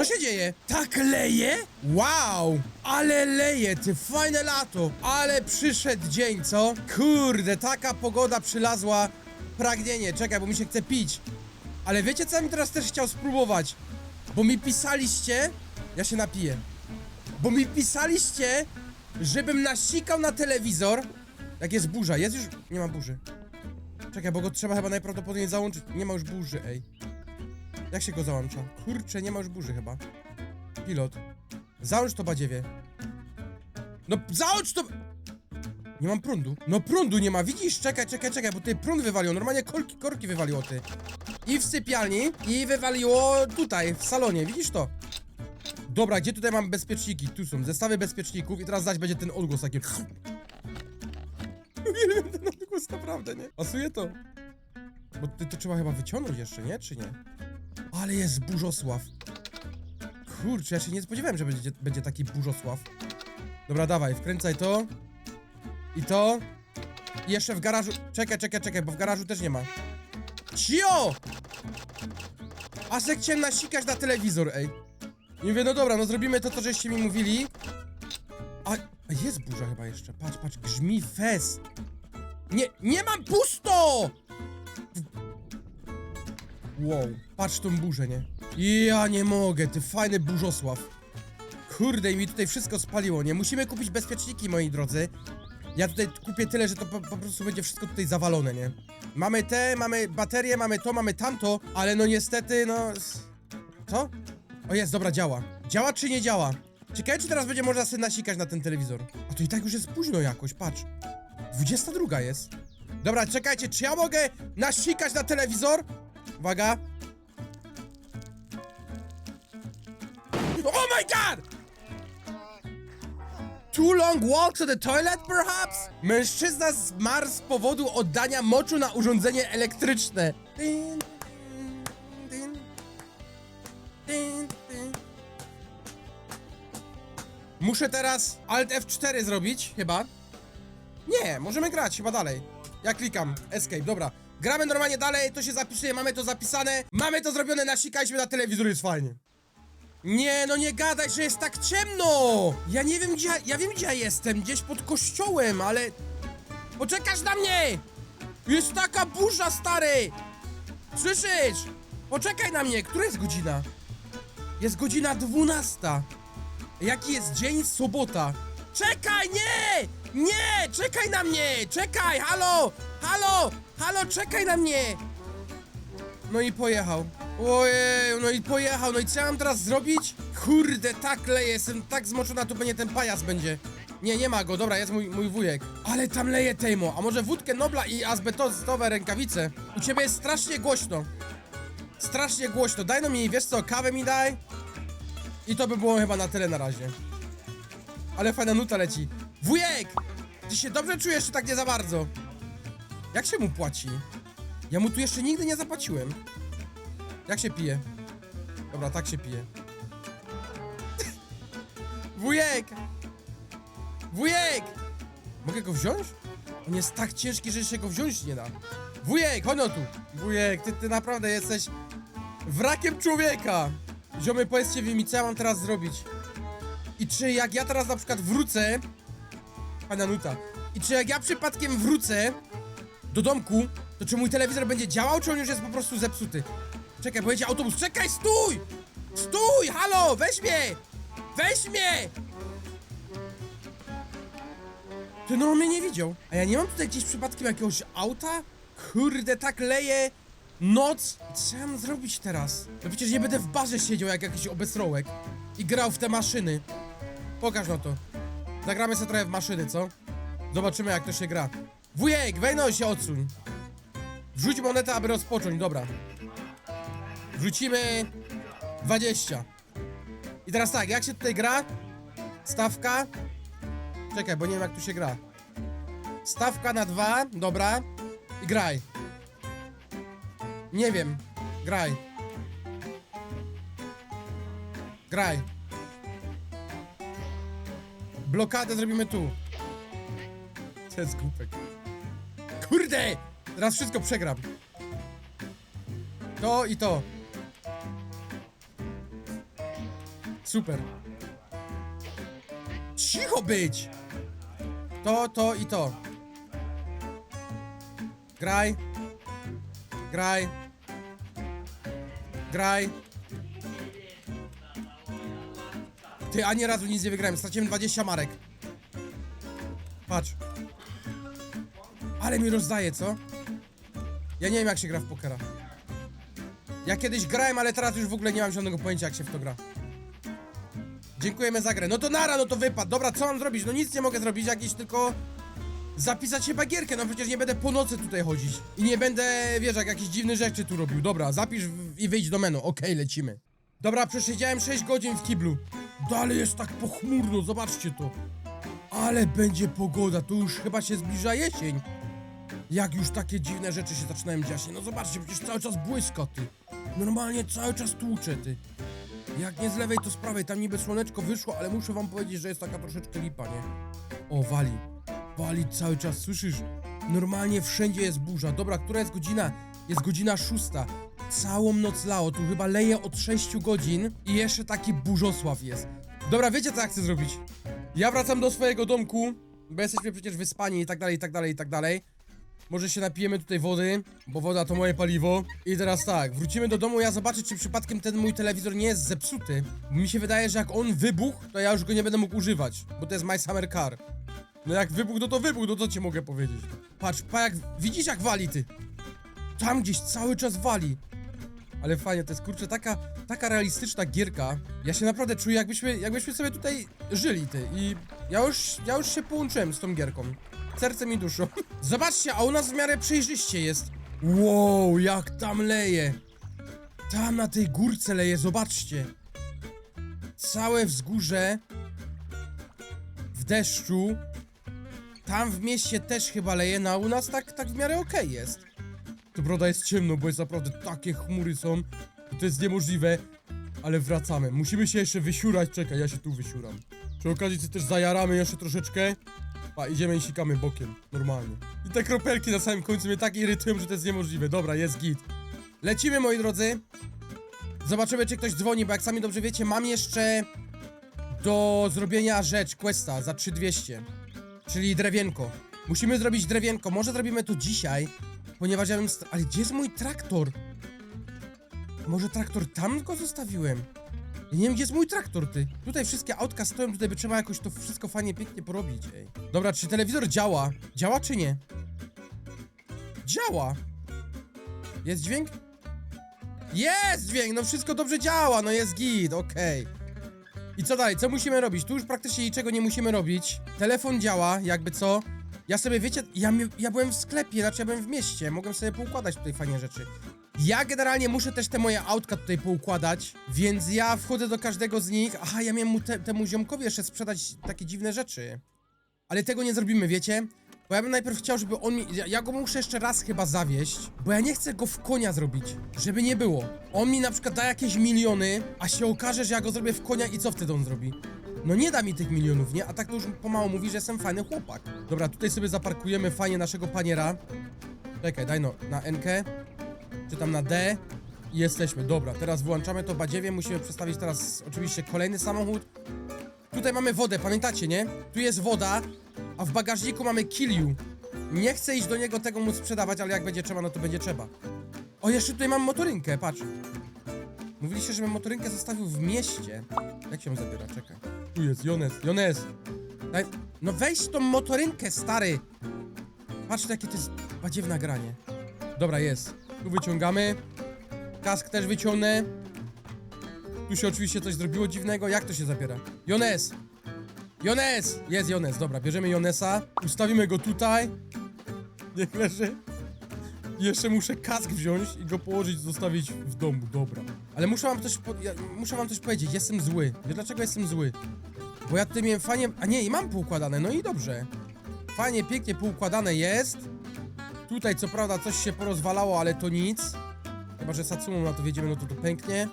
Co się dzieje? Tak leje? Wow! Ale leje, ty fajne lato! Ale przyszedł dzień, co? Kurde, taka pogoda przylazła. Pragnienie, czekaj, bo mi się chce pić. Ale wiecie co ja bym teraz też chciał spróbować? Bo mi pisaliście... Ja się napiję. Bo mi pisaliście, żebym nasikał na telewizor. Jak jest burza, jest już... Nie ma burzy. Czekaj, bo go trzeba chyba najprawdopodobniej załączyć. Nie ma już burzy, ej. Jak się go załącza? Kurczę, nie ma już burzy chyba. Pilot. Załącz to badziewie. No, załącz to... Nie mam prądu. No prądu nie ma, widzisz? Czekaj, czekaj, czekaj, bo tutaj prąd wywaliło. Normalnie korki, korki wywaliło, ty. I w sypialni, i wywaliło tutaj, w salonie. Widzisz to? Dobra, gdzie tutaj mam bezpieczniki? Tu są zestawy bezpieczników i teraz zaś będzie ten odgłos taki. Uwielbiam ten odgłos, naprawdę, nie? Pasuje to. Bo ty, to trzeba chyba wyciągnąć jeszcze, nie? Czy nie? Ale jest burzosław. Kurczę, ja się nie spodziewałem, że będzie, będzie taki burzosław. Dobra, dawaj, wkręcaj to. I to. I jeszcze w garażu. Czekaj, czekaj, czekaj, bo w garażu też nie ma. Cio! A se chciałem nasikać na telewizor, ej. I mówię, no dobra, no zrobimy to, co żeście mi mówili. A, a jest burza chyba jeszcze. Patrz, patrz, grzmi fest. Nie, nie mam pusto! Wow, patrz tą burzę, nie? Ja nie mogę, ty fajny burzosław. Kurde, mi tutaj wszystko spaliło, nie? Musimy kupić bezpieczniki, moi drodzy. Ja tutaj kupię tyle, że to po, po prostu będzie wszystko tutaj zawalone, nie? Mamy te, mamy baterie, mamy to, mamy tamto, ale no niestety, no... Co? O jest, dobra, działa. Działa czy nie działa? Ciekawe, czy teraz będzie można sobie nasikać na ten telewizor. A to i tak już jest późno jakoś, patrz. 22 jest. Dobra, czekajcie, czy ja mogę nasikać na telewizor? Uwaga. Oh my god! Too long walk to the toilet, perhaps? Mężczyzna zmarł z powodu oddania moczu na urządzenie elektryczne. Muszę teraz Alt F4 zrobić, chyba. Nie, możemy grać chyba dalej. Ja klikam, escape, dobra. Gramy normalnie dalej, to się zapisuje, mamy to zapisane, mamy to zrobione, nasikaliśmy na telewizor, jest fajnie. Nie, no nie gadaj, że jest tak ciemno! Ja nie wiem gdzie, ja- wiem gdzie ja jestem, gdzieś pod kościołem, ale... Poczekasz na mnie! Jest taka burza, stary! Słyszysz? Poczekaj na mnie, która jest godzina? Jest godzina 12. Jaki jest dzień? Sobota. Czekaj, nie! Nie! Czekaj na mnie! Czekaj! Halo! Halo! Halo, czekaj na mnie! No i pojechał. Ojej, no i pojechał. No i co mam teraz zrobić? Kurde, tak leje, jestem tak zmoczona, tu będzie ten pajac będzie. Nie, nie ma go, dobra, jest mój, mój wujek. Ale tam leje Tejmo. A może wódkę Nobla i azbestowe rękawice? U ciebie jest strasznie głośno. Strasznie głośno. Daj no mi, wiesz co, kawę mi daj. I to by było chyba na tyle na razie. Ale fajna nuta leci. Wujek! Ty się dobrze czujesz, czy tak nie za bardzo? Jak się mu płaci? Ja mu tu jeszcze nigdy nie zapłaciłem. Jak się pije? Dobra, tak się pije. Wujek! Wujek! Mogę go wziąć? On jest tak ciężki, że się go wziąć nie da. Wujek, chodź tu! Wujek, ty, ty naprawdę jesteś wrakiem człowieka! Ziomy, powiedzcie mi, co ja mam teraz zrobić? I czy jak ja teraz na przykład wrócę... Pana nuta. I czy jak ja przypadkiem wrócę do domku, to czy mój telewizor będzie działał, czy on już jest po prostu zepsuty? Czekaj, pojedzie autobus. Czekaj, stój! Stój! Halo! Weź mnie! Weź mnie! Ty no on mnie nie widział. A ja nie mam tutaj gdzieś przypadkiem jakiegoś auta? Kurde, tak leje. Noc. Co ja mam zrobić teraz? No przecież nie będę w barze siedział jak jakiś obesrołek i grał w te maszyny. Pokaż no to. Zagramy sobie trochę w maszyny, co? Zobaczymy jak to się gra. Wujek, wejno się odsuń. Wrzuć monetę, aby rozpocząć, dobra. Wrzucimy 20. I teraz tak, jak się tutaj gra? Stawka. Czekaj, bo nie wiem jak tu się gra. Stawka na dwa, dobra. I graj. Nie wiem. Graj. Graj. Blokadę zrobimy tu. To jest. Kurde! Teraz wszystko przegram. To i to. Super. Cicho być! To, to i to. Graj. Graj. Graj. Ty, ani razu nic nie wygrałem. Straciłem 20 marek. Ale mi rozdaje, co? Ja nie wiem, jak się gra w pokera. Ja kiedyś grałem, ale teraz już w ogóle nie mam żadnego pojęcia, jak się w to gra. Dziękujemy za grę. No to nara, no to wypad. Dobra, co mam zrobić? No nic nie mogę zrobić, jakieś tylko zapisać się bagierkę. No przecież nie będę po nocy tutaj chodzić. I nie będę, wiesz, jak jakieś dziwne rzeczy tu robił. Dobra, zapisz i wyjdź do menu. Okej, lecimy. Dobra, przesiedziałem 6 godzin w kiblu. Dalej jest tak pochmurno, zobaczcie to. Ale będzie pogoda, to już chyba się zbliża jesień. Jak już takie dziwne rzeczy się zaczynają dziać. No zobaczcie, przecież cały czas błyska, ty. Normalnie cały czas tłucze, ty. Jak nie z lewej, to z prawej. Tam niby słoneczko wyszło, ale muszę wam powiedzieć, że jest taka troszeczkę lipa, nie? O, wali. Wali cały czas, słyszysz? Normalnie wszędzie jest burza. Dobra, która jest godzina? Jest godzina szósta. Całą noc lało, tu chyba leje od 6 godzin i jeszcze taki burzosław jest. Dobra, wiecie co ja chcę zrobić? Ja wracam do swojego domku, bo jesteśmy przecież wyspani i tak dalej, i tak dalej, i tak dalej. Może się napijemy tutaj wody, bo woda to moje paliwo. I teraz tak, wrócimy do domu, ja zobaczę, czy przypadkiem ten mój telewizor nie jest zepsuty. Mi się wydaje, że jak on wybuchł, to ja już go nie będę mógł używać, bo to jest My Summer Car. No jak wybuchł, no to wybuchł, no to ci mogę powiedzieć. Patrz, pa jak, widzisz jak wali ty? Tam gdzieś cały czas wali. Ale fajnie, to jest kurczę taka, taka realistyczna gierka. Ja się naprawdę czuję, jakbyśmy, jakbyśmy sobie tutaj żyli, ty. I ja już, ja już się połączyłem z tą gierką. Sercem i duszą. Zobaczcie, a u nas w miarę przejrzyście jest. Wow, jak tam leje. Tam na tej górce leje, zobaczcie. Całe wzgórze w deszczu. Tam w mieście też chyba leje, no a u nas tak, tak w miarę okej jest. To broda jest ciemno, bo jest naprawdę takie chmury są. To jest niemożliwe. Ale wracamy. Musimy się jeszcze wysiurać. Czekaj, ja się tu wysiuram. Przy okazji też zajaramy jeszcze troszeczkę. A idziemy i sikamy bokiem. Normalnie. I te kropelki na samym końcu mnie tak irytują, że to jest niemożliwe. Dobra, jest git. Lecimy, moi drodzy. Zobaczymy, czy ktoś dzwoni, bo jak sami dobrze wiecie, mam jeszcze do zrobienia rzecz, questa za 3200. Czyli drewienko. Musimy zrobić drewienko. Może zrobimy to dzisiaj, ponieważ ja bym... Ale gdzie jest mój traktor? Może traktor tam go zostawiłem? Ja nie wiem, gdzie jest mój traktor, ty. Tutaj wszystkie autka stoją, tutaj by trzeba jakoś to wszystko fajnie, pięknie porobić, ej. Dobra, czy telewizor działa? Działa czy nie? Działa! Jest dźwięk? Jest dźwięk, no wszystko dobrze działa, no jest git, okej. I co dalej? Co musimy robić? Tu już praktycznie niczego nie musimy robić. Telefon działa, jakby co. Ja sobie, wiecie, ja, ja byłem w sklepie, znaczy ja byłem w mieście, mogłem sobie poukładać tutaj fajnie rzeczy. Ja generalnie muszę też te moje autka tutaj poukładać, więc ja wchodzę do każdego z nich. Aha, ja miałem mu te, temu ziomkowi jeszcze sprzedać takie dziwne rzeczy. Ale tego nie zrobimy, wiecie? Bo ja bym najpierw chciał, żeby on mi... Ja, go muszę jeszcze raz chyba zawieść, bo ja nie chcę go w konia zrobić, żeby nie było. On mi na przykład da jakieś miliony, a się okaże, że ja go zrobię w konia i co wtedy on zrobi? No nie da mi tych milionów, nie? A tak to już pomału mówi, że jestem fajny chłopak. Dobra, tutaj sobie zaparkujemy fajnie naszego paniera. Czekaj, daj no, na NK, czy tam na D i jesteśmy. Dobra, teraz wyłączamy to badziewie, musimy przestawić teraz oczywiście kolejny samochód. Tutaj mamy wodę, pamiętacie, nie? Tu jest woda, a w bagażniku mamy kill you. Nie chcę iść do niego tego mu sprzedawać, ale jak będzie trzeba, no to będzie trzeba. O, jeszcze tutaj mam motorynkę, patrz. Mówiliście, żebym motorynkę zostawił w mieście. Jak się ją zabiera? Czekaj. Tu jest, Jones, Jones. No weź tą motorynkę, stary. Patrz, jakie to jest badziewne granie. Dobra, jest. Tu wyciągamy. Kask też wyciągnę. Tu się oczywiście coś zrobiło dziwnego. Jak to się zabiera? Jones! Jones! Jest Jones, dobra, bierzemy Jonesa. Ustawimy go tutaj. Niech leży. Jeszcze muszę kask wziąć i go położyć, zostawić w domu, dobra. Ale muszę wam coś, po... ja, muszę wam coś powiedzieć, jestem zły. Wiesz dlaczego jestem zły? Bo ja tutaj miałem fajnie, a nie, i mam poukładane, no i dobrze. Fajnie, pięknie poukładane jest. Tutaj co prawda coś się porozwalało, ale to nic. Chyba, że Satsumą na to wiedziemy, no to to pęknie.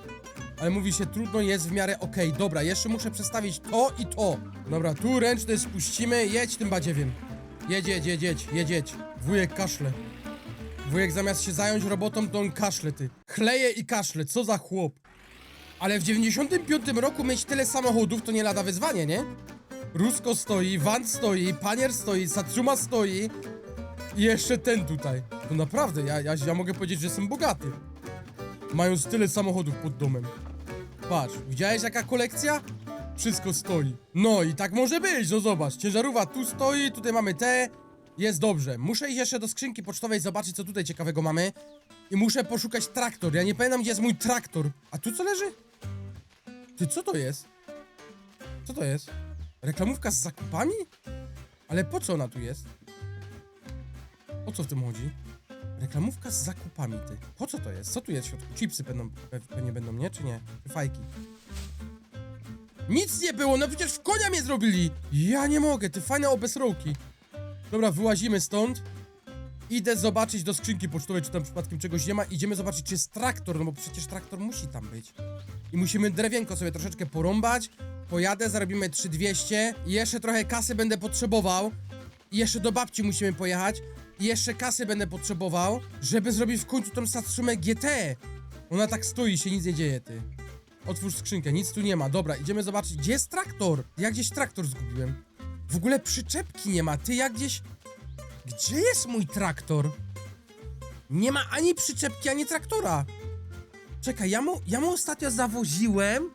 Ale mówi się, trudno jest w miarę okej. Dobra, jeszcze muszę przestawić to i to. Dobra, tu ręczny spuścimy, jedź tym badziewiem. Jedź, jedź, jedź, jedź, jedź, jedź. Wujek kaszle. Wujek zamiast się zająć robotą, to on kaszle, ty. Chleje i kaszle, co za chłop. Ale w 95 roku mieć tyle samochodów to nie lada wyzwanie, nie? Rusko stoi, Van stoi, Panier stoi, Satsuma stoi i jeszcze ten tutaj. No naprawdę, ja, ja, ja mogę powiedzieć, że jestem bogaty. Mając tyle samochodów pod domem. Patrz, widziałeś jaka kolekcja? Wszystko stoi. No i tak może być, no zobacz. Ciężarówka tu stoi, tutaj mamy te. Jest dobrze. Muszę iść jeszcze do skrzynki pocztowej, zobaczyć co tutaj ciekawego mamy. I muszę poszukać traktor. Ja nie pamiętam gdzie jest mój traktor. A tu co leży? Ty, co to jest? Co to jest? Reklamówka z zakupami? Ale po co ona tu jest? O co w tym chodzi? Reklamówka z zakupami, ty. Po co to jest? Co tu jest w środku? Chipsy będą, pe- pewnie będą, nie? Czy nie? Czy fajki? Nic nie było, no przecież w konia mnie zrobili! Ja nie mogę, ty fajne obesrołki. Dobra, wyłazimy stąd. Idę zobaczyć do skrzynki pocztowej, czy tam przypadkiem czegoś nie ma. Idziemy zobaczyć, czy jest traktor, no bo przecież traktor musi tam być. I musimy drewienko sobie troszeczkę porąbać. Pojadę, zarobimy 3200. I jeszcze trochę kasy będę potrzebował. I jeszcze do babci musimy pojechać. Jeszcze kasy będę potrzebował, żeby zrobić w końcu tą Satsumę GT. Ona tak stoi, się nic nie dzieje, ty. Otwórz skrzynkę, nic tu nie ma. Dobra, idziemy zobaczyć, gdzie jest traktor. Ja gdzieś traktor zgubiłem. W ogóle przyczepki nie ma. Ty, jak gdzieś... Gdzie jest mój traktor? Nie ma ani przyczepki, ani traktora. Czekaj, ja mu, ja mu ostatnio zawoziłem.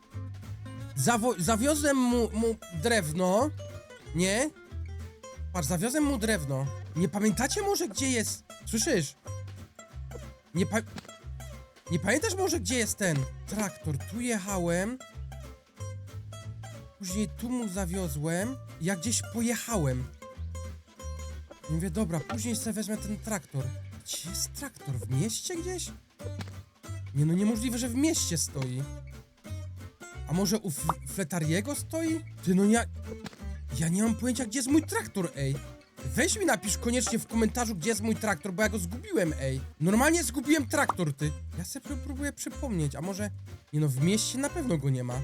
Zawo zawiozłem mu, mu drewno. Nie? Patrz, zawiozłem mu drewno. Nie pamiętacie może, gdzie jest... Słyszysz? Nie pa... Nie pamiętasz może, gdzie jest ten traktor? Tu jechałem. Później tu mu zawiozłem. Ja gdzieś pojechałem. I mówię, dobra, później sobie wezmę ten traktor. Gdzie jest traktor? W mieście gdzieś? Nie no, niemożliwe, że w mieście stoi. A może u Fletariego stoi? Ty no ja... Ja nie mam pojęcia, gdzie jest mój traktor, ej. Weź mi napisz koniecznie w komentarzu, gdzie jest mój traktor, bo ja go zgubiłem, ej. Normalnie zgubiłem traktor, ty. Ja sobie pró- próbuję przypomnieć, a może... Nie no, w mieście na pewno go nie ma.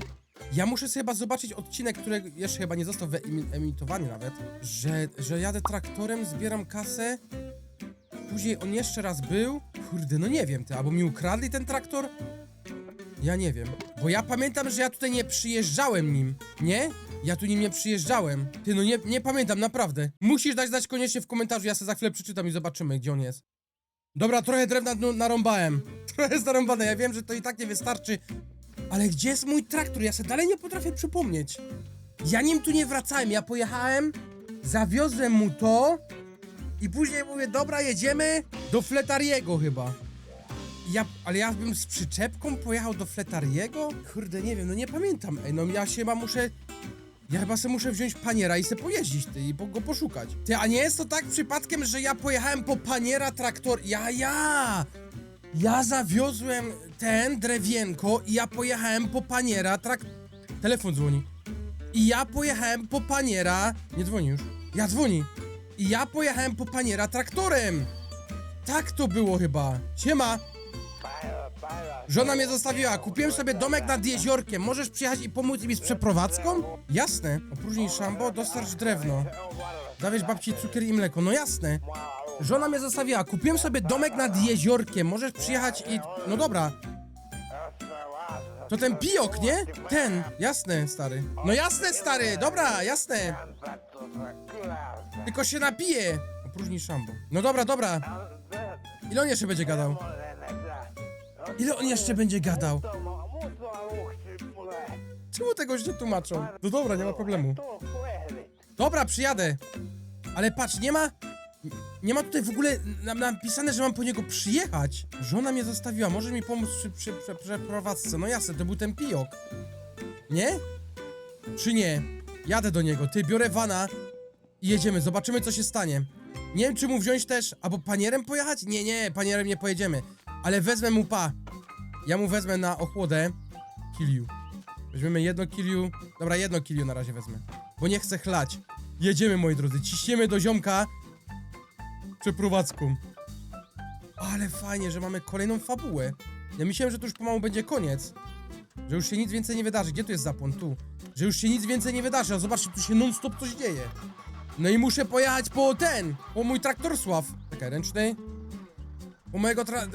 Ja muszę sobie chyba zobaczyć odcinek, który jeszcze chyba nie został wyemitowany nawet, że, że jadę traktorem, zbieram kasę, później on jeszcze raz był. Kurde, no nie wiem, ty, albo mi ukradli ten traktor? Ja nie wiem, bo ja pamiętam, że ja tutaj nie przyjeżdżałem nim, nie? Ja tu nim nie przyjeżdżałem. Ty, no nie, nie pamiętam, naprawdę. Musisz dać znać koniecznie w komentarzu, ja sobie za chwilę przeczytam i zobaczymy, gdzie on jest. Dobra, trochę drewna nu- narąbałem. Trochę jest narąbane, ja wiem, że to i tak nie wystarczy. Ale gdzie jest mój traktor? Ja sobie dalej nie potrafię przypomnieć. Ja nim tu nie wracałem, ja pojechałem, zawiozłem mu to i później mówię, dobra, jedziemy do Fletariego chyba. Ja, ale ja bym z przyczepką pojechał do Fletariego? Kurde, nie wiem, no nie pamiętam. Ej, no ja się chyba muszę... Ja chyba sobie muszę wziąć paniera i se pojeździć, ty, i po, go poszukać. Ty, a nie jest to tak przypadkiem, że ja pojechałem po paniera traktor... Ja, ja! Ja zawiozłem ten drewienko i ja pojechałem po paniera trak... Telefon dzwoni. I ja pojechałem po paniera... Nie dzwoni już. Ja dzwoni. I ja pojechałem po paniera traktorem. Tak to było chyba. Siema. Żona mnie zostawiła. Kupiłem sobie domek nad jeziorkiem. Możesz przyjechać i pomóc mi z przeprowadzką? Jasne. Opróżnij szambo, dostarcz drewno. Dawieś babci cukier i mleko. No jasne. Żona mnie zostawiła. Kupiłem sobie domek nad jeziorkiem. Możesz przyjechać i... No dobra. To ten pijok, nie? Ten. Jasne, stary. No jasne, stary. Dobra, jasne. Tylko się napije. Opróżnij szambo. No dobra, dobra. Ile on jeszcze będzie gadał? Ile on jeszcze będzie gadał? Czemu tego nie tłumaczą? No dobra, nie ma problemu. Dobra, przyjadę. Ale patrz, nie ma... Nie ma tutaj w ogóle na- napisane, że mam po niego przyjechać. Żona mnie zostawiła, może mi pomóc przy, przy, przy przeprowadzce. No jasne, to był ten pijok. Nie? Czy nie? Jadę do niego, ty, biorę wana i jedziemy, zobaczymy co się stanie. Nie wiem, czy mu wziąć też, albo panierem pojechać? Nie, nie, panierem nie pojedziemy. Ale wezmę mu pa. Ja mu wezmę na ochłodę kiliu. Weźmiemy jedno kiliu. Dobra, jedno kiliu na razie wezmę. Bo nie chcę chlać. Jedziemy, moi drodzy, ciśniemy do ziomka przeprowadzką. Ale fajnie, że mamy kolejną fabułę. Ja myślałem, że to już pomału będzie koniec. Że już się nic więcej nie wydarzy. Gdzie tu jest zapłon? Tu. Że już się nic więcej nie wydarzy. A zobaczcie, tu się non-stop coś dzieje. No i muszę pojechać po ten, po mój traktor Sław. Czekaj, ręczny. Po mojego tra... E, e,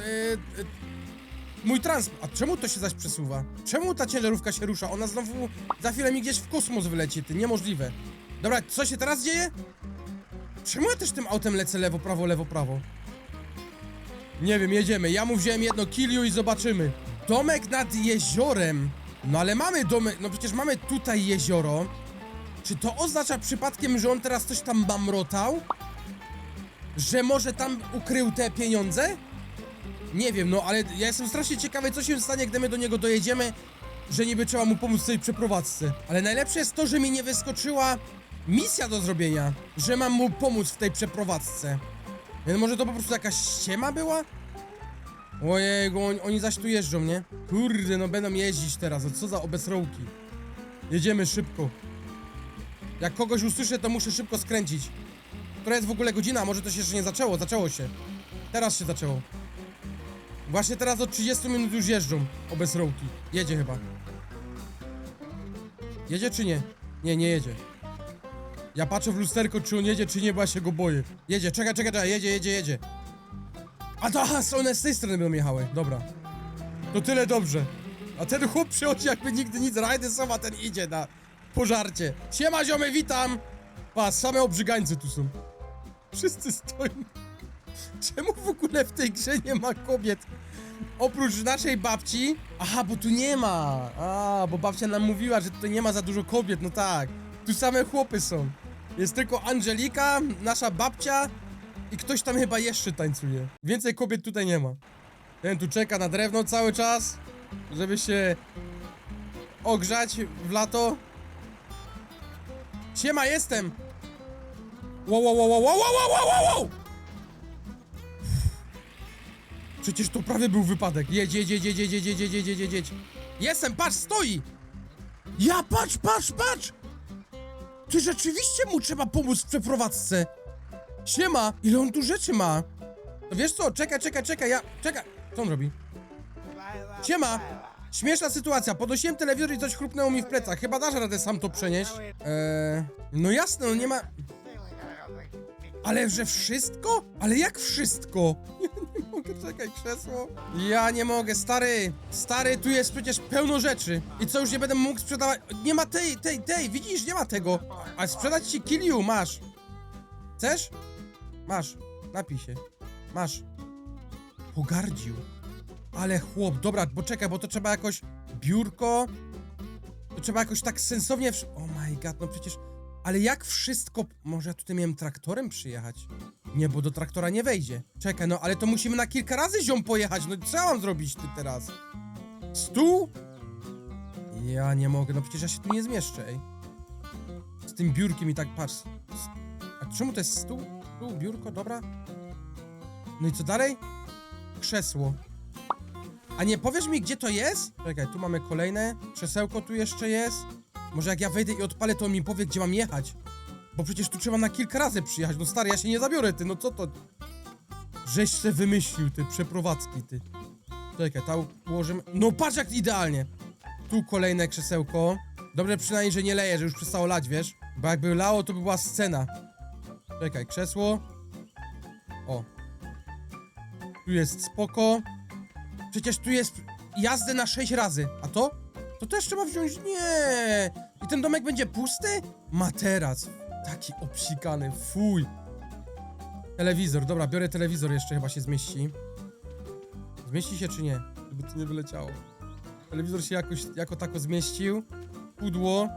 mój transport. A czemu to się zaś przesuwa? Czemu ta ciężarówka się rusza? Ona znowu za chwilę mi gdzieś w kosmos wyleci, ty, niemożliwe. Dobra, co się teraz dzieje? Czemu ja też tym autem lecę lewo, prawo, lewo, prawo? Nie wiem, jedziemy. Ja mu wziąłem jedno kiliu i zobaczymy. Domek nad jeziorem. No ale mamy domek, no przecież mamy tutaj jezioro. Czy to oznacza przypadkiem, że on teraz coś tam mamrotał? Że może tam ukrył te pieniądze? Nie wiem, no ale ja jestem strasznie ciekawy, co się stanie, gdy my do niego dojedziemy, że niby trzeba mu pomóc w tej przeprowadzce. Ale najlepsze jest to, że mi nie wyskoczyła misja do zrobienia, że mam mu pomóc w tej przeprowadzce. Więc może to po prostu jakaś ściema była? Ojej, oni, oni zaś tu jeżdżą, nie? Kurde, no będą jeździć teraz, no co za obesrołki. Jedziemy szybko. Jak kogoś usłyszę, to muszę szybko skręcić. Która jest w ogóle godzina? Może to się jeszcze nie zaczęło? Zaczęło się. Teraz się zaczęło. Właśnie teraz od 30 minut już jeżdżą obesrołki. Jedzie chyba. Jedzie czy nie? Nie, nie jedzie. Ja patrzę w lusterko, czy on jedzie, czy nie, bo ja się go boję. Jedzie, czekaj, czekaj, czekaj, jedzie, jedzie, jedzie. A to, aha, one z tej strony będą jechały, dobra. To tyle dobrze. A ten chłop przychodzi jakby nigdy nic, rajdy są, a ten idzie na pożarcie. Siema ziomy, witam! Pa, same obrzygańcy tu są. Wszyscy stoją. Czemu w ogóle w tej grze nie ma kobiet? Oprócz naszej babci. Aha, bo tu nie ma. A, bo babcia nam mówiła, że tutaj nie ma za dużo kobiet, no tak. Tu same chłopy są. Jest tylko Angelika, nasza babcia i ktoś tam chyba jeszcze tańcuje. Więcej kobiet tutaj nie ma. Ten tu czeka na drewno cały czas, żeby się ogrzać w lato. Siema, jestem! Wow, wow, wow, wow, wow, wow, wow, wow! Przecież to prawie był wypadek. Jedź, jedź, jedź, jedź, jedź, jedź, jedź, jedź, jedź, jedź, jedź. Jestem, patrz, stoi! Ja, patrz, patrz, patrz! Ty rzeczywiście mu trzeba pomóc w przeprowadzce. Siema, ile on tu rzeczy ma? No wiesz co, czekaj, czekaj, czekaj, ja, czekaj. Co on robi? Siema! Śmieszna sytuacja, podnosiłem telewizor i coś chrupnęło mi w plecach. Chyba dasz radę sam to przenieść? Eee, no jasne, no nie ma... Ale że wszystko? Ale jak wszystko? Nie mogę, czekaj, krzesło. Ja nie mogę, stary. Stary, tu jest przecież pełno rzeczy. I co, już nie będę mógł sprzedawać? Nie ma tej, tej, tej, widzisz, nie ma tego. A sprzedać ci kiliu, masz. Chcesz? Masz, napij się. Masz. Pogardził. Ale chłop, dobra, bo czekaj, bo to trzeba jakoś biurko. To trzeba jakoś tak sensownie. Oh my god, no przecież. Ale jak wszystko. Może ja tutaj miałem traktorem przyjechać? Nie, bo do traktora nie wejdzie. Czekaj, no ale to musimy na kilka razy ziom pojechać. No co ja mam zrobić ty teraz? Stół? Ja nie mogę, no przecież ja się tu nie zmieszczę, ej. Z tym biurkiem i tak patrz. A czemu to jest stół? Stół, biurko, dobra. No i co dalej? Krzesło. A nie powiesz mi, gdzie to jest? Czekaj, tu mamy kolejne. Krzesełko tu jeszcze jest. Może jak ja wejdę i odpalę, to on mi powie, gdzie mam jechać. Bo przecież tu trzeba na kilka razy przyjechać. No stary, ja się nie zabiorę, ty, no co to? Żeś se wymyślił, ty, przeprowadzki, ty. Czekaj, ta ułożymy... No patrz jak idealnie. Tu kolejne krzesełko. Dobrze przynajmniej, że nie leje, że już przestało lać, wiesz? Bo jakby lało, to by była scena. Czekaj, krzesło. O. Tu jest spoko. Przecież tu jest jazdę na 6 razy. A to? To też trzeba wziąć. Nie! I ten domek będzie pusty? Materac. Taki obsikany. Fuj. Telewizor. Dobra, biorę telewizor jeszcze chyba się zmieści. Zmieści się czy nie? Żeby to nie wyleciało. Telewizor się jakoś, jako tako zmieścił. Pudło.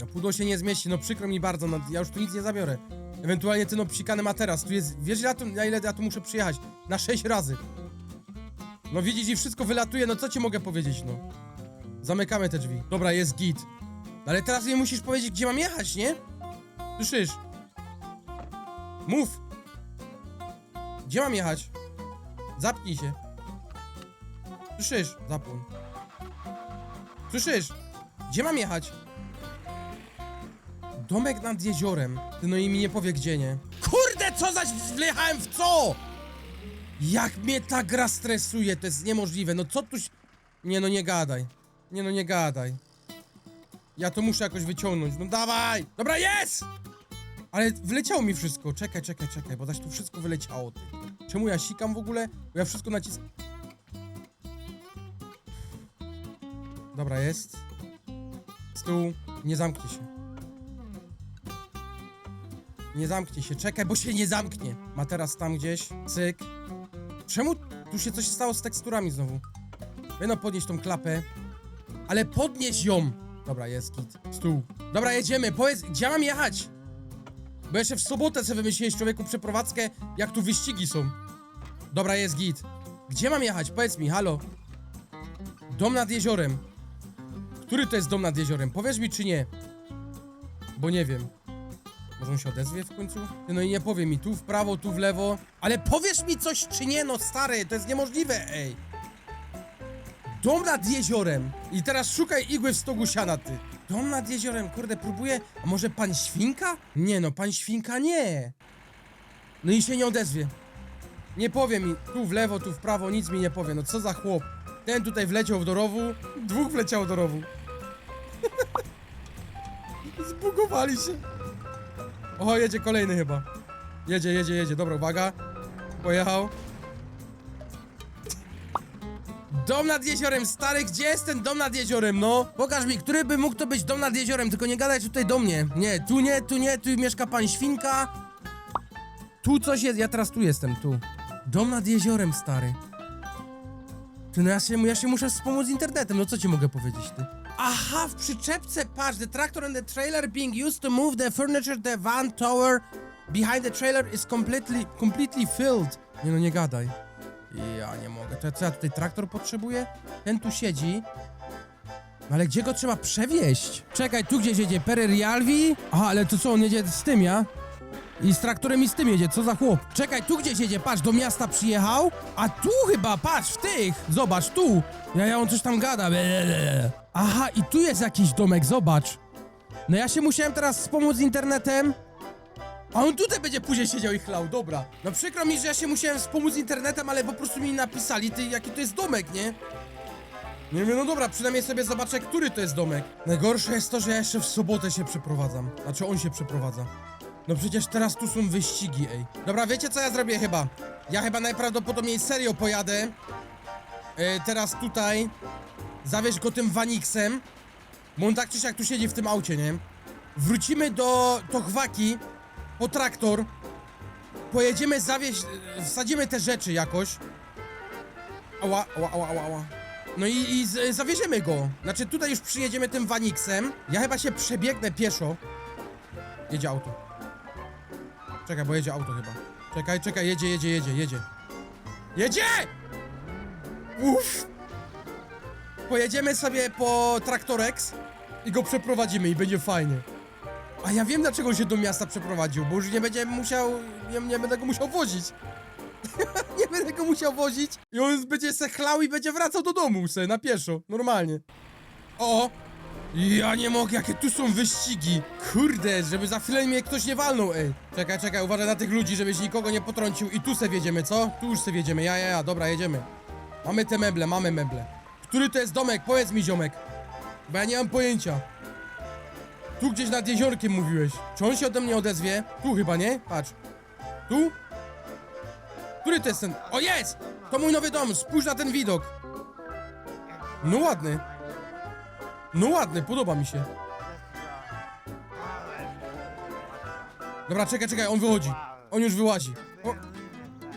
No pudło się nie zmieści, no przykro mi bardzo, no ja już tu nic nie zabiorę. Ewentualnie ten obsikany materac. Tu jest, wiesz tu, na ile ja tu muszę przyjechać? Na 6 razy. No widzisz i wszystko wylatuje, no co ci mogę powiedzieć, no. Zamykamy te drzwi. Dobra, jest git. No ale teraz mi musisz powiedzieć, gdzie mam jechać, nie? Słyszysz? Mów. Gdzie mam jechać? Zapnij się. Słyszysz? Zapłon. Słyszysz? Gdzie mam jechać? Domek nad jeziorem. Ty no i mi nie powie gdzie, nie? Kurde, co zaś wjechałem w co? Jak mnie ta gra stresuje, to jest niemożliwe. No co tuś... Nie no, nie gadaj. Nie no, nie gadaj. Ja to muszę jakoś wyciągnąć. No dawaj! Dobra, jest! Ale wleciało mi wszystko. Czekaj, czekaj, czekaj, bo zaś tu wszystko wyleciało. Ty. Czemu ja sikam w ogóle? Bo ja wszystko naciskam. Dobra, jest. Stół. Nie zamknie się. Nie zamknie się. Czekaj, bo się nie zamknie. Ma teraz tam gdzieś. Cyk. Czemu tu się coś stało z teksturami znowu? Będą podnieść tą klapę. Ale podnieś ją! Dobra, jest git. Stół. Dobra, jedziemy. Powiedz, gdzie mam jechać? Bo jeszcze w sobotę sobie wymyśliłeś człowieku przeprowadzkę, jak tu wyścigi są. Dobra, jest git. Gdzie mam jechać? Powiedz mi, halo. Dom nad jeziorem. Który to jest dom nad jeziorem? Powiesz mi czy nie? Bo nie wiem. Może on się odezwie w końcu? No i nie powie mi tu w prawo, tu w lewo. Ale powiesz mi coś czy nie, no stary, to jest niemożliwe, ej. Dom nad jeziorem. I teraz szukaj igły w stogu siana, ty. Dom nad jeziorem, kurde, próbuję. A może pan świnka? Nie no, pan świnka nie. No i się nie odezwie. Nie powie mi, tu w lewo, tu w prawo, nic mi nie powie. No co za chłop. Ten tutaj wleciał do rowu, dwóch wleciało do rowu. Zbugowali się. O, jedzie kolejny chyba. Jedzie, jedzie, jedzie. Dobra, uwaga. Pojechał. Dom nad jeziorem, stary, gdzie jest ten dom nad jeziorem, no? Pokaż mi, który by mógł to być dom nad jeziorem, tylko nie gadaj tutaj do mnie. Nie, tu nie, tu nie, tu mieszka pan Świnka. Tu coś jest, ja teraz tu jestem, tu. Dom nad jeziorem, stary. Ty, no ja się, ja się muszę wspomóc z internetem, no co ci mogę powiedzieć, ty? Aha, w przyczepce, patrz, the tractor and the trailer being used to move the furniture, the van tower behind the trailer is completely, completely filled. Nie no, nie gadaj. Ja nie mogę, to co ja tutaj traktor potrzebuję? Ten tu siedzi. No ale gdzie go trzeba przewieźć? Czekaj, tu gdzieś jedzie Pery Rialvi? Aha, ale to co, on jedzie z tym, ja? I z traktorem i z tym jedzie, co za chłop? Czekaj, tu gdzieś jedzie, patrz, do miasta przyjechał, a tu chyba, patrz, w tych, zobacz, tu. Ja, ja, on coś tam gada. Aha, i tu jest jakiś domek, zobacz. No ja się musiałem teraz wspomóc internetem. A on tutaj będzie później siedział i chlał, dobra. No przykro mi, że ja się musiałem wspomóc internetem, ale po prostu mi napisali, ty, jaki to jest domek, nie? Nie wiem, no dobra, przynajmniej sobie zobaczę, który to jest domek. Najgorsze jest to, że ja jeszcze w sobotę się przeprowadzam. Znaczy on się przeprowadza. No przecież teraz tu są wyścigi, ej. Dobra, wiecie co ja zrobię chyba? Ja chyba najprawdopodobniej serio pojadę. e, teraz tutaj. Zawieźć go tym Waniksem. Bo on tak czy siak tu siedzi w tym aucie, nie? Wrócimy do Tochwaki po traktor. Pojedziemy zawieźć, wsadzimy te rzeczy jakoś. Ała, ała, ała, ała, ała. No i, i z, zawieziemy go. Znaczy tutaj już przyjedziemy tym Waniksem. Ja chyba się przebiegnę pieszo. Jedzie auto. Czekaj, bo jedzie auto chyba. Czekaj, czekaj, jedzie, jedzie, jedzie, jedzie. Jedzie! Uff! Pojedziemy sobie po Traktorex i go przeprowadzimy i będzie fajnie. A ja wiem dlaczego się do miasta przeprowadził, bo już nie będzie musiał, nie, nie będę go musiał wozić. nie będę go musiał wozić i on będzie se chlał i będzie wracał do domu se na pieszo, normalnie. O! Ja nie mogę, jakie tu są wyścigi! Kurde, żeby za chwilę mnie ktoś nie walnął, ej! Czekaj, czekaj, uważaj na tych ludzi, żebyś nikogo nie potrącił i tu se wjedziemy, co? Tu już se wjedziemy, ja, ja, ja, dobra, jedziemy. Mamy te meble, mamy meble. Który to jest domek? Powiedz mi, ziomek. Bo ja nie mam pojęcia. Tu gdzieś nad jeziorkiem mówiłeś. Czy on się ode mnie odezwie? Tu chyba, nie? Patrz. Tu? Który to jest ten? O, jest! To mój nowy dom, spójrz na ten widok. No ładny. No ładny, podoba mi się. Dobra, czekaj, czekaj, on wychodzi. On już wyłazi. O.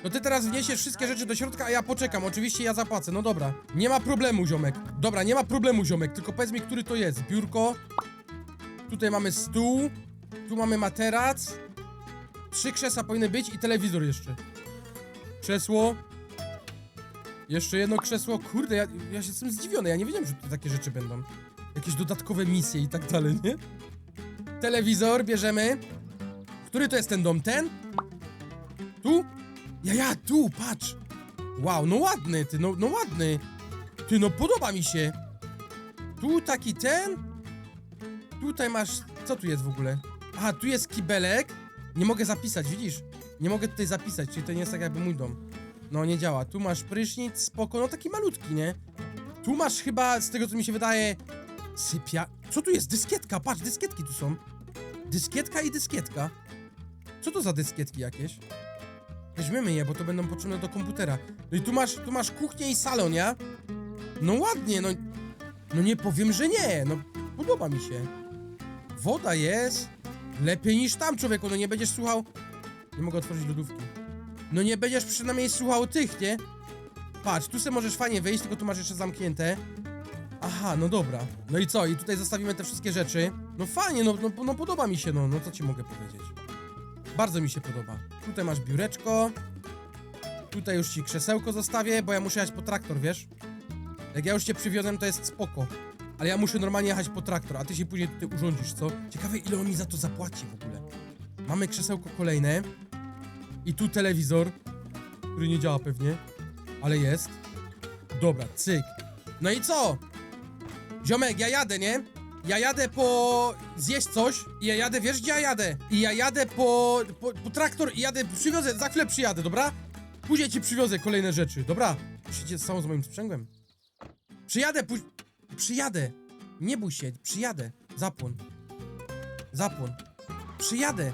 No ty teraz wniesiesz wszystkie rzeczy do środka, a ja poczekam. Oczywiście ja zapłacę, no dobra. Nie ma problemu, ziomek. Dobra, nie ma problemu, ziomek, tylko powiedz mi, który to jest. Biurko. Tutaj mamy stół. Tu mamy materac. Trzy krzesła powinny być i telewizor jeszcze. Krzesło. Jeszcze jedno krzesło. Kurde, ja, ja się jestem zdziwiony. Ja nie wiedziałem, że takie rzeczy będą. Jakieś dodatkowe misje i tak dalej, nie? Telewizor bierzemy. Który to jest ten dom? Ten? Tu? Ja, ja, tu, patrz. Wow, no ładny, ty, no, no ładny. Ty, no podoba mi się. Tu taki ten. Tutaj masz, co tu jest w ogóle? Aha, tu jest kibelek. Nie mogę zapisać, widzisz? Nie mogę tutaj zapisać, czyli to nie jest tak jakby mój dom. No, nie działa. Tu masz prysznic, spoko, no taki malutki, nie? Tu masz chyba, z tego co mi się wydaje, sypia... Co tu jest? Dyskietka, patrz, dyskietki tu są. Dyskietka i dyskietka. Co to za dyskietki jakieś? Weźmiemy je, bo to będą potrzebne do komputera. No i tu masz, tu masz kuchnię i salon, ja? No ładnie, no... No nie powiem, że nie, no podoba mi się. Woda jest lepiej niż tam, człowieku, no nie będziesz słuchał... Nie mogę otworzyć lodówki. No nie będziesz przynajmniej słuchał tych, nie? Patrz, tu sobie możesz fajnie wyjść, tylko tu masz jeszcze zamknięte. Aha, no dobra. No i co? I tutaj zostawimy te wszystkie rzeczy. No fajnie, no, no, no podoba mi się, no, no co ci mogę powiedzieć. Bardzo mi się podoba. Tutaj masz biureczko. Tutaj już ci krzesełko zostawię, bo ja muszę jechać po traktor, wiesz? Jak ja już cię przywiozłem, to jest spoko. Ale ja muszę normalnie jechać po traktor, a ty się później tutaj urządzisz, co? Ciekawe, ile on mi za to zapłaci w ogóle. Mamy krzesełko kolejne. I tu telewizor, który nie działa pewnie, ale jest. Dobra, cyk. No i co? Ziomek, ja jadę, nie? Ja jadę po... zjeść coś i ja jadę, wiesz gdzie ja jadę? I ja jadę po... po, po traktor i jadę, przywiozę, za chwilę przyjadę, dobra? Później ci przywiozę kolejne rzeczy, dobra? Przyjdzie z całą z moim sprzęgłem. Przyjadę, póź... Przyjadę. Nie bój się, przyjadę. Zapłon. Zapłon. Przyjadę.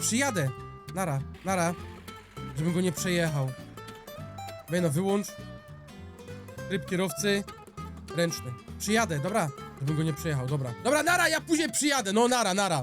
Przyjadę. Nara, nara. Żebym go nie przejechał. Wejno, wyłącz. Tryb kierowcy. Ręczny. Przyjadę, dobra. Żebym go nie przejechał, dobra. Dobra, nara, ja później przyjadę. No, nara, nara.